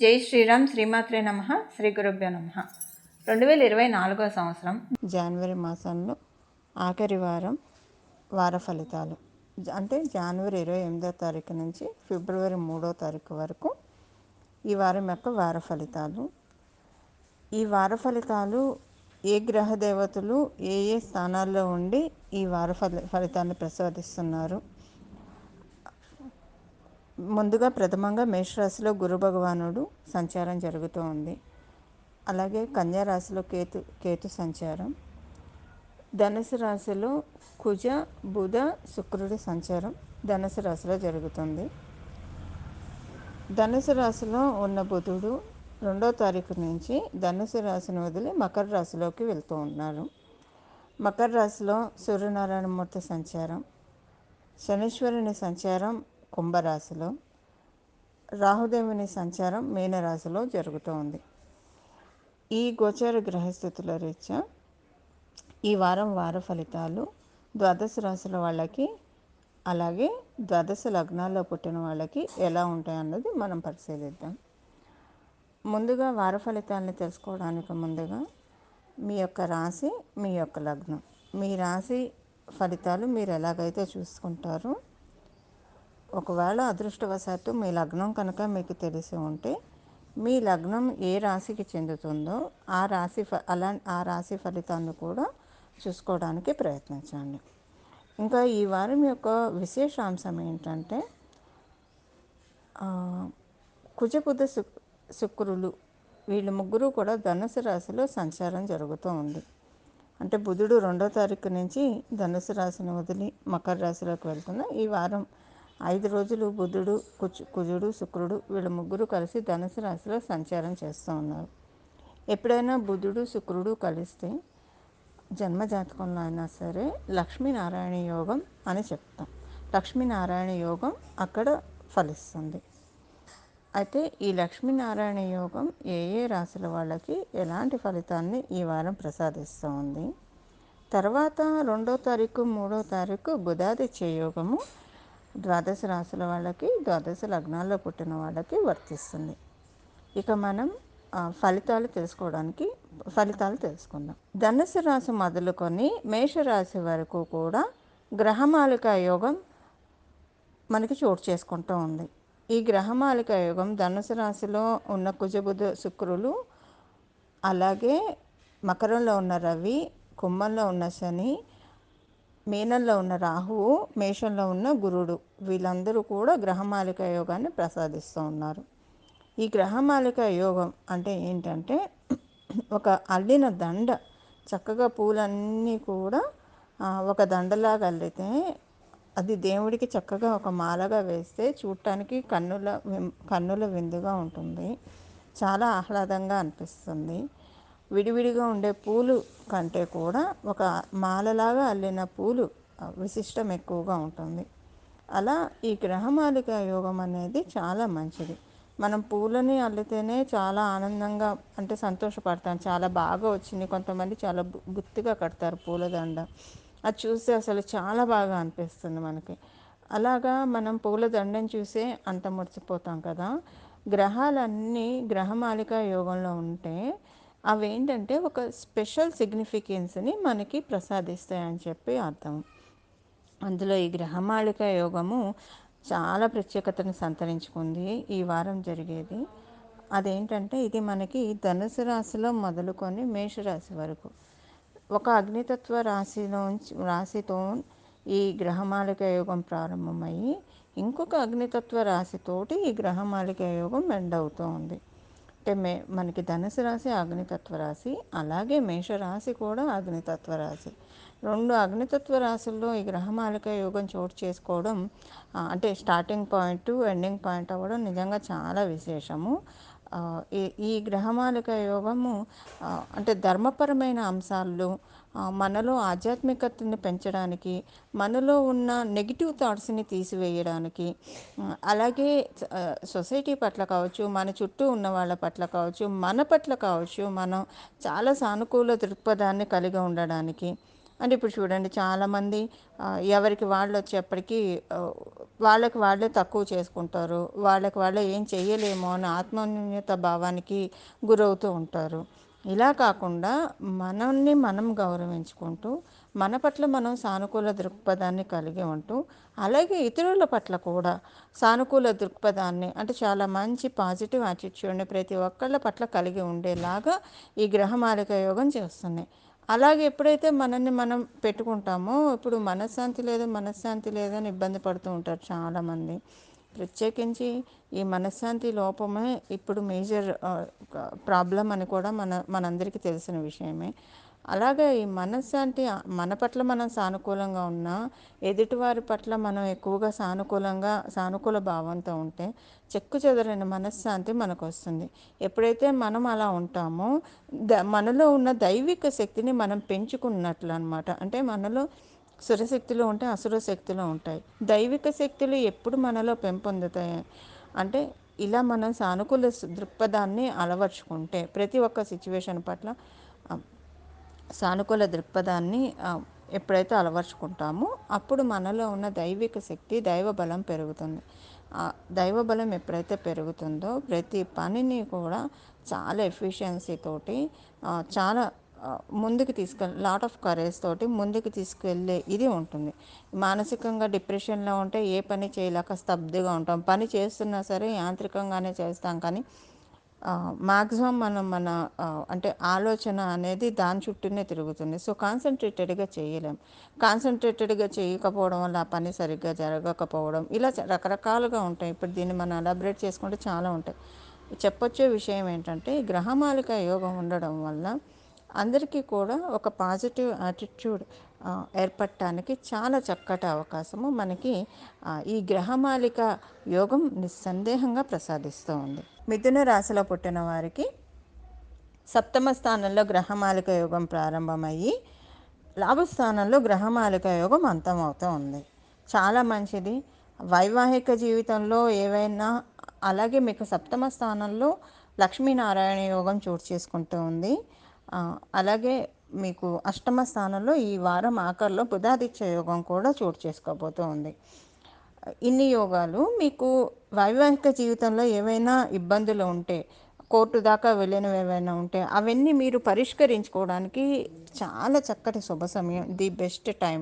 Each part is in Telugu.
జై శ్రీరామ్ శ్రీమాత్రే నమ శ్రీ గురుభ్యో నమ. రెండు వేల ఇరవై నాలుగో సంవత్సరం జనవరి మాసంలో ఆఖరి వారం వార ఫలితాలు. అంటే జనవరి ఇరవై ఎనిమిదో తారీఖు నుంచి ఫిబ్రవరి మూడో తారీఖు వరకు ఈ వారం యొక్క వార ఫలితాలు. ఈ వార ఫలితాలు ఏ గ్రహ దేవతలు ఏ ఏ స్థానాల్లో ఉండి ఈ వార ఫలి ఫలితాన్ని ప్రసాదిస్తున్నారు? ముందుగా ప్రథమంగా మేషరాశిలో గురు భగవానుడు సంచారం జరుగుతూ ఉంది. అలాగే కన్యా రాశిలో కేతు కేతు సంచారం. ధనుసు రాశిలో కుజ బుధ శుక్రుడి సంచారం ధనుసు రాశిలో జరుగుతుంది. ధనుసు రాశిలో ఉన్న బుధుడు రెండో తారీఖు నుంచి ధనుసు రాశిని వదిలి మకర రాశిలోకి వెళ్తూ ఉన్నారు. మకర రాశిలో సూర్యనారాయణమూర్తి సంచారం శనీశ్వరుని సంచారం కుంభరాశిలో రాహుదేవుని సంచారం మీనరాశిలో జరుగుతోంది ఈ గోచర గ్రహస్థితుల రీత్యా ఈ వారం వార ఫలితాలు ద్వాదశ రాశుల వాళ్ళకి అలాగే ద్వాదశ లగ్నాల్లో పుట్టిన వాళ్ళకి ఎలా ఉంటాయన్నది మనం పరిశీలిద్దాం. ముందుగా వార ఫలితాలను తెలుసుకోవడానికి ముందుగా మీ యొక్క రాశి మీ యొక్క లగ్నం. మీ రాశి ఫలితాలు మీరు ఎలాగైతే చూసుకుంటారో ఒకవేళ అదృష్టవశాత్తు మీ లగ్నం కనుక మీకు తెలిసి ఉంటే మీ లగ్నం ఏ రాశికి చెందుతుందో ఆ రాశి ఫ అలా ఆ రాశి ఫలితాన్ని కూడా చూసుకోవడానికి ప్రయత్నించండి. ఇంకా ఈ వారం యొక్క విశేషాంశం ఏంటంటే కుజబుధ శుక్ శుక్రులు వీళ్ళు ముగ్గురు కూడా ధనుసు రాశిలో సంచారం జరుగుతూ ఉంది. అంటే బుధుడు రెండో తారీఖు నుంచి ధనుసు రాశిని వదిలి మకర రాశిలోకి వెళ్తున్న ఈ వారం ఐదు రోజులు బుధుడు కుచు కుజుడు శుక్రుడు వీళ్ళ ముగ్గురు కలిసి ధనుసు రాశిలో సంచారం చేస్తూ ఉన్నారు. ఎప్పుడైనా బుధుడు శుక్రుడు కలిస్తే జన్మజాతకంలో అయినా సరే లక్ష్మీనారాయణ యోగం అని చెప్తాం. లక్ష్మీనారాయణ యోగం అక్కడ ఫలిస్తుంది. అయితే ఈ లక్ష్మీనారాయణ యోగం ఏ ఏ రాశుల వాళ్ళకి ఎలాంటి ఫలితాన్ని ఈ వారం ప్రసాదిస్తూ ఉంది? తర్వాత రెండో తారీఖు మూడో తారీఖు బుధాదిత్య యోగము ద్వాదశ రాశుల వాళ్ళకి ద్వాదశ లగ్నాల్లో పుట్టిన వాళ్ళకి వర్తిస్తుంది. ఇక మనం ఫలితాలు తెలుసుకోవడానికి ఫలితాలు తెలుసుకుందాం. ధనుసు రాశి మొదలుకొని మేషరాశి వరకు కూడా గ్రహమాలిక యోగం మనకి చోటు చేసుకుంటూ ఉంది. ఈ గ్రహమాలిక యోగం ధనుసు రాశిలో ఉన్న కుజబుధ శుక్రులు అలాగే మకరంలో ఉన్న రవి కుంభంలో ఉన్న శని మీనంలో ఉన్న రాహువు మేషంలో ఉన్న గురుడు. వీళ్ళందరూ కూడా గ్రహమాలిక యోగాన్ని ప్రసాదిస్తూ ఉన్నారు. ఈ గ్రహమాలిక యోగం అంటే ఏంటంటే ఒక అల్లిన దండ చక్కగా పూలన్నీ కూడా ఒక దండలాగా అల్లితే అది దేవుడికి చక్కగా ఒక మాలగా వేస్తే చూడటానికి కన్నుల కన్నుల విందుగా ఉంటుంది. చాలా ఆహ్లాదంగా అనిపిస్తుంది. విడివిడిగా ఉండే పూలు కంటే కూడా ఒక మాలలాగా అల్లిన పూలు విశిష్టం ఎక్కువగా ఉంటుంది. అలా ఈ గ్రహమాలిక యోగం అనేది చాలా మంచిది. మనం పూలని అల్లితేనే చాలా ఆనందంగా అంటే సంతోషపడతాం. చాలా బాగా వచ్చింది. కొంతమంది చాలా గుత్తిగా కడతారు పూలదండ అది చూస్తే అసలు చాలా బాగా అనిపిస్తుంది మనకి. అలాగా మనం పూలదండని చూసే అంత మురిసిపోతాం కదా. గ్రహాలన్నీ గ్రహమాలిక యోగంలో ఉంటే అవేంటంటే ఒక స్పెషల్ సిగ్నిఫికెన్స్ని మనకి ప్రసాదిస్తాయని చెప్పి అర్థం. అందులో ఈ గ్రహమాళిక యోగము చాలా ప్రత్యేకతను సంతరించుకుంది ఈ వారం జరిగేది. అదేంటంటే ఇది మనకి ధనుసు రాశిలో మొదలుకొని మేషరాశి వరకు. ఒక అగ్నితత్వ రాశిలో రాశితో ఈ గ్రహమాలిక యోగం ప్రారంభమయ్యి ఇంకొక అగ్నితత్వ రాశితోటి ఈ గ్రహమాలిక యోగం ఎండ్ అవుతూ ఉంది అంటే మే మనకి ధనుసు రాశి అగ్నితత్వ రాశి అలాగే మేషరాశి కూడా అగ్నితత్వ రాశి. రెండు అగ్నితత్వ రాశుల్లో ఈ గ్రహమాలిక యోగం చోటు చేసుకోవడం అంటే స్టార్టింగ్ పాయింట్ ఎండింగ్ పాయింట్ అవ్వడం నిజంగా చాలా విశేషము. ఈ ఈ గ్రహమాలిక యోగము అంటే ధర్మపరమైన అంశాల్లో మనలో ఆధ్యాత్మికతను పెంచడానికి మనలో ఉన్న నెగిటివ్ థాట్స్ని తీసివేయడానికి అలాగే సొసైటీ పట్ల కావచ్చు మన చుట్టూ ఉన్న వాళ్ళ పట్ల కావచ్చు మన పట్ల కావచ్చు మనం చాలా సానుకూల దృక్పథాన్ని కలిగి ఉండడానికి అంటే ఇప్పుడు చూడండి చాలామంది ఎవరికి వాళ్ళు వచ్చేప్పటికీ వాళ్ళకి వాళ్ళే తక్కువ చేసుకుంటారు. వాళ్ళకి వాళ్ళే ఏం చేయలేమో అని ఆత్మన్యూన్యత భావానికి గురవుతూ ఉంటారు. ఇలా కాకుండా మనల్ని మనం గౌరవించుకుంటూ మన పట్ల మనం సానుకూల దృక్పథాన్ని కలిగి ఉంటూ అలాగే ఇతరుల పట్ల కూడా సానుకూల దృక్పథాన్ని అంటే చాలా మంచి పాజిటివ్ యాటిట్యూడ్ని ప్రతి ఒక్కళ్ళ పట్ల కలిగి ఉండేలాగా ఈ గ్రహమాలిక యోగం చేస్తుంది. అలాగే ఎప్పుడైతే మనల్ని మనం పెట్టుకుంటామో ఇప్పుడు మనశ్శాంతి లేదు మనశ్శాంతి లేదని ఇబ్బంది పడుతూ ఉంటారు చాలామంది. ప్రత్యేకించి ఈ మనశ్శాంతి లోపమే ఇప్పుడు మేజర్ ప్రాబ్లం అని కూడా మన మనందరికీ తెలిసిన విషయమే. అలాగే ఈ మనశ్శాంతి మన పట్ల మనం సానుకూలంగా ఉన్నా ఎదుటివారి పట్ల మనం ఎక్కువగా సానుకూలంగా సానుకూల భావంతో ఉంటే చెక్కు చెదరైన మనశ్శాంతి మనకు వస్తుంది ఎప్పుడైతే మనం అలా ఉంటామో ద మనలో ఉన్న దైవిక శక్తిని మనం పెంచుకున్నట్లు అనమాట అంటే మనలో సురశక్తులు ఉంటే అసుర శక్తులు ఉంటాయి. దైవిక శక్తులు ఎప్పుడు మనలో పెంపొందుతాయి? అంటే ఇలా మనం సానుకూల దృక్పథాన్ని అలవర్చుకుంటే ప్రతి ఒక్క సిచ్యువేషన్ పట్ల సానుకూల దృక్పథాన్ని ఎప్పుడైతే అలవర్చుకుంటామో అప్పుడు మనలో ఉన్న దైవిక శక్తి దైవ బలం పెరుగుతుంది. దైవ బలం ఎప్పుడైతే పెరుగుతుందో ప్రతి పనిని కూడా చాలా ఎఫిషియన్సీ తోటి చాలా ముందుకు తీసుకెళ్ళి లాట్ ఆఫ్ కరేజ్ తోటి ముందుకు తీసుకెళ్ళే ఇది ఉంటుంది. మానసికంగా డిప్రెషన్లో ఉంటే ఏ పని చేయలేక స్తబ్దుగా ఉంటాం. పని చేస్తున్నా సరే యాంత్రికంగానే చేస్తాం కానీ మ్యాక్సిమం మనం మన అంటే ఆలోచన అనేది దాని చుట్టూనే తిరుగుతుంది. సో కాన్సన్ట్రేటెడ్గా చేయలేం. కాన్సన్ట్రేటెడ్గా చేయకపోవడం వల్ల ఆ పని సరిగ్గా జరగకపోవడం ఇలా రకరకాలుగా ఉంటాయి. ఇప్పుడు దీన్ని మనం ఎలాబరేట్ చేసుకుంటే చాలా ఉంటాయి. చెప్పొచ్చే విషయం ఏంటంటే గ్రహమాలిక యోగం ఉండడం వల్ల అందరికీ కూడా ఒక పాజిటివ్ యాటిట్యూడ్ ఏర్పడటానికి చాలా చక్కటి అవకాశము మనకి ఈ గ్రహమాలిక యోగం నిస్సందేహంగా ప్రసాదిస్తూ ఉంది. మిథున రాశిలో పుట్టిన వారికి సప్తమ స్థానంలో గ్రహమాలిక యోగం ప్రారంభమయ్యి లాభస్థానంలో గ్రహమాలిక యోగం అంతమవుతూ ఉంది. చాలా మంచిది. వైవాహిక జీవితంలో ఏవైనా అలాగే మీకు సప్తమ స్థానంలో లక్ష్మీనారాయణ యోగం చోటు చేసుకుంటూ ఉంది. అలాగే మీకు అష్టమ స్థానంలో ఈ వారం ఆఖరిలో బుధాదిత్య యోగం కూడా చోటు చేసుకోబోతూ ఉంది. ఇన్ని యోగాలు మీకు వైవాహిక జీవితంలో ఏవైనా ఇబ్బందులు ఉంటే కోర్టు దాకా వెళ్ళినవి ఏవైనా ఉంటే అవన్నీ మీరు పరిష్కరించుకోవడానికి చాలా చక్కటి శుభ సమయం ది బెస్ట్ టైం.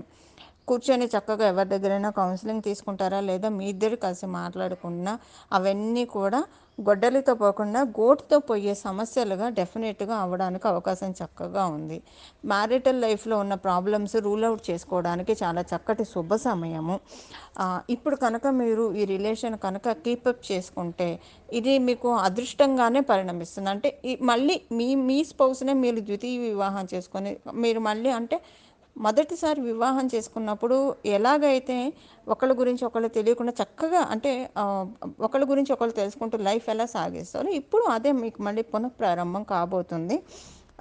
కూర్చొని చక్కగా ఎవరి దగ్గరైనా కౌన్సిలింగ్ తీసుకుంటారా లేదా మీ ఇద్దరు కలిసి మాట్లాడుకున్నా అవన్నీ కూడా గొడ్డలితో పోకుండా గోటుతో పోయే సమస్యలుగా డెఫినెట్గా అవ్వడానికి అవకాశం చక్కగా ఉంది. మ్యారిటల్ లైఫ్లో ఉన్న ప్రాబ్లమ్స్ రూల్ అవుట్ చేసుకోవడానికి చాలా చక్కటి శుభ సమయము. ఇప్పుడు కనుక మీరు ఈ రిలేషన్ కనుక కీపప్ చేసుకుంటే ఇది మీకు అదృష్టంగానే పరిణమిస్తుంది. అంటే మళ్ళీ మీ మీ స్పౌస్నే మీరు ద్వితీయ వివాహం చేసుకొని మీరు మళ్ళీ అంటే మొదటిసారి వివాహం చేసుకున్నప్పుడు ఎలాగైతే ఒకళ్ళ గురించి ఒకళ్ళు తెలియకుండా చక్కగా అంటే ఒకళ్ళ గురించి ఒకళ్ళు తెలుసుకుంటూ లైఫ్ ఎలా సాగిస్తారో ఇప్పుడు అదే మీకు మళ్ళీ పునఃప్రారంభం కాబోతుంది.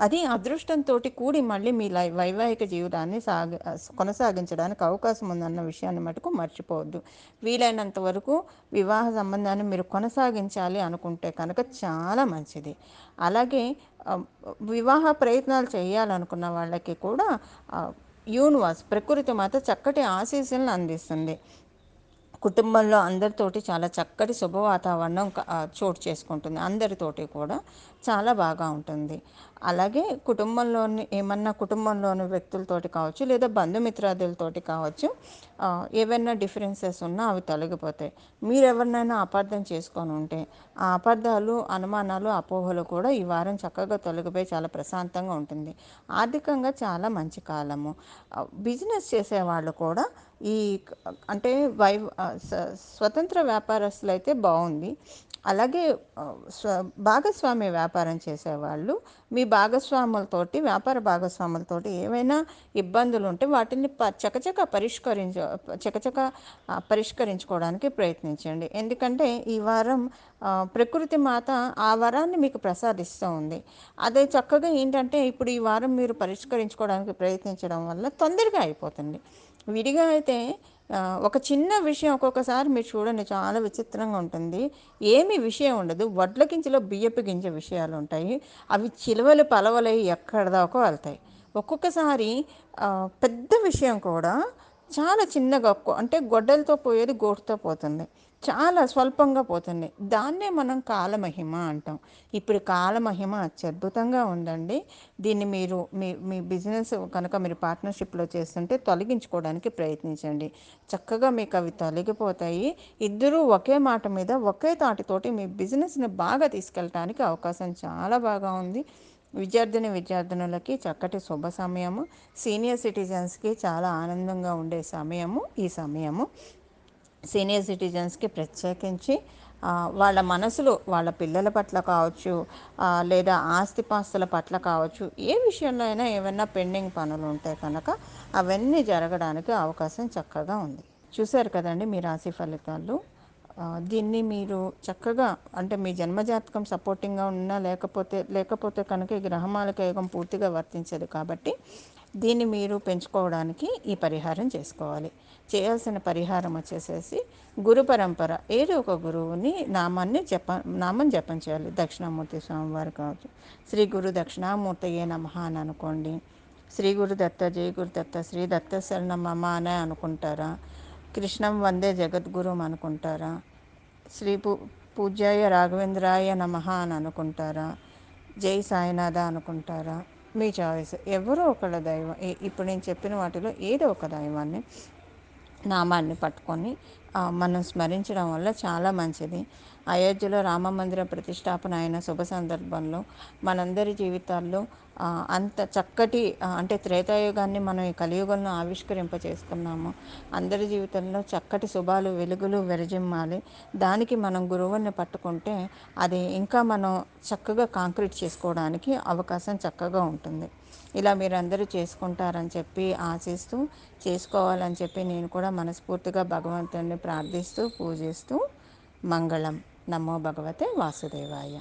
అది అదృష్టంతో కూడి మళ్ళీ మీ లై వైవాహిక జీవితాన్ని సాగ కొనసాగించడానికి అవకాశం ఉందన్న విషయాన్ని మటుకు మర్చిపోవద్దు. వీలైనంత వరకు వివాహ సంబంధాన్ని మీరు కొనసాగించాలి అనుకుంటే కనుక చాలా మంచిది. అలాగే వివాహ ప్రయత్నాలు చేయాలనుకున్న వాళ్ళకి కూడా యూనివర్స్ ప్రకృతి మాత చక్కటి ఆశీస్సులను అందిస్తుంది. కుటుంబంలో అందరితోటి చాలా చక్కటి శుభ వాతావరణం చోటు చేసుకుంటుంది. అందరితోటి కూడా చాలా బాగా ఉంటుంది. అలాగే కుటుంబంలోని ఏమన్నా కుటుంబంలోని వ్యక్తులతోటి కావచ్చు లేదా బంధుమిత్రాదులతోటి కావచ్చు ఏవైనా డిఫరెన్సెస్ ఉన్నా అవి తొలగిపోతాయి. మీరు ఎవరినైనా అపార్థం చేసుకొని ఉంటే ఆ అపార్థాలు అనుమానాలు అపోహలు కూడా ఈ వారం చక్కగా తొలగిపోయి చాలా ప్రశాంతంగా ఉంటుంది. ఆర్థికంగా చాలా మంచి కాలము. బిజినెస్ చేసేవాళ్ళు కూడా ఈ అంటే వై స్వతంత్ర వ్యాపారస్తులు అయితే బాగుంది. అలాగే స్వ భాగస్వామ్య వ్యాపారం చేసేవాళ్ళు మీ భాగస్వాములతోటి వ్యాపార భాగస్వాములతోటి ఏవైనా ఇబ్బందులు ఉంటే వాటిని ప చకచక పరిష్కరించ చకచక పరిష్కరించుకోవడానికి ప్రయత్నించండి. ఎందుకంటే ఈ వారం ప్రకృతి మాత ఆ వరాన్ని మీకు ప్రసాదిస్తూ ఉంది. అదే చక్కగా ఏంటంటే ఇప్పుడు ఈ వారం మీరు పరిష్కరించుకోవడానికి ప్రయత్నించడం వల్ల తొందరగా అయిపోతుంది. విడిగా అయితే ఒక చిన్న విషయం ఒక్కొక్కసారి మీరు చూడండి చాలా విచిత్రంగా ఉంటుంది. ఏమి విషయం ఉండదు. వడ్ల గింజలో బియ్యపు గింజ విషయాలు ఉంటాయి. అవి చిలువలు పలవలై ఎక్కడ దాకా వెళ్తాయి. ఒక్కొక్కసారి పెద్ద విషయం కూడా చాలా చిన్నగా అంటే గొడ్డలతో పోయేది గోటుతో పోతుంది. చాలా స్వల్పంగా పోతుంది. దాన్నే మనం కాలమహిమ అంటాం. ఇప్పుడు కాలమహిమ అత్యద్భుతంగా ఉందండి. దీన్ని మీరు మీ మీ బిజినెస్ కనుక మీరు పార్ట్నర్షిప్లో చేస్తుంటే తొలగించుకోవడానికి ప్రయత్నించండి. చక్కగా మీకు అవి తొలగిపోతాయి. ఇద్దరూ ఒకే మాట మీద ఒకే తాటితోటి మీ బిజినెస్ని బాగా తీసుకెళ్ళటానికి అవకాశం చాలా బాగా ఉంది. విద్యార్థిని విద్యార్థినులకి చక్కటి శుభ సమయము. సీనియర్ సిటిజన్స్కి చాలా ఆనందంగా ఉండే సమయము ఈ సమయము. సీనియర్ సిటిజన్స్కి ప్రత్యేకించి వాళ్ళ మనసులో వాళ్ళ పిల్లల పట్ల కావచ్చు లేదా ఆస్తిపాస్తుల పట్ల కావచ్చు ఏ విషయంలో అయినా ఏమైనా పెండింగ్ పనులు ఉంటే కనుక అవన్నీ జరగడానికి అవకాశం చక్కగా ఉంది. చూశారు కదండి మీ రాశి ఫలితాలు? దీన్ని మీరు చక్కగా అంటే మీ జన్మజాతకం సపోర్టింగ్గా ఉన్నా లేకపోతే లేకపోతే కనుక ఈ గ్రహమాలిక యోగం పూర్తిగా వర్తించదు కాబట్టి దీన్ని మీరు పెంచుకోవడానికి ఈ పరిహారం చేసుకోవాలి. చేయాల్సిన పరిహారం వచ్చేసేసి గురు పరంపర ఏదో ఒక గురువుని నామాన్ని జప నామం జపం చేయాలి. దక్షిణామూర్తి స్వామివారు కావచ్చు. శ్రీ గురు దక్షిణామూర్తయే నమ అని అనుకోండి. శ్రీ గురు దత్త జయ గురు దత్త శ్రీ దత్త శరణమమ్మ అనే అనుకుంటారా? కృష్ణం వందే జగద్గురుం అనుకుంటారా? శ్రీ పూ పూజ్యాయ రాఘవేంద్రాయ నమ అని అనుకుంటారా? జై సాయినాథ అనుకుంటారా? మీ చాయిస్. ఎవరో ఒకళ్ళ దైవం. ఇప్పుడు నేను చెప్పిన వాటిలో ఏదో ఒక దైవాన్ని నామాన్ని పట్టుకొని మనం స్మరించడం వల్ల చాలా మంచిది. అయోధ్యలో రామ మందిర ప్రతిష్టాపన అయిన శుభ సందర్భంలో మనందరి జీవితాల్లో అంత చక్కటి అంటే త్రేతాయుగాన్ని మనం ఈ కలియుగంలో ఆవిష్కరింపచేసుకున్నాము అందరి జీవితంలో చక్కటి శుభాలు వెలుగులు వెరజిమ్మాలి. దానికి మనం గురువుని పట్టుకుంటే అది ఇంకా మనం చక్కగా కాంక్రీట్ చేసుకోవడానికి అవకాశం చక్కగా ఉంటుంది. ఇలా మీరందరూ చేసుకుంటారని చెప్పి ఆశిస్తూ చేసుకోవాలని చెప్పి నేను కూడా మనస్ఫూర్తిగా భగవంతుని ప్రార్థిస్తూ పూజిస్తూ మంగళం. నమో భగవతే వాసుదేవాయ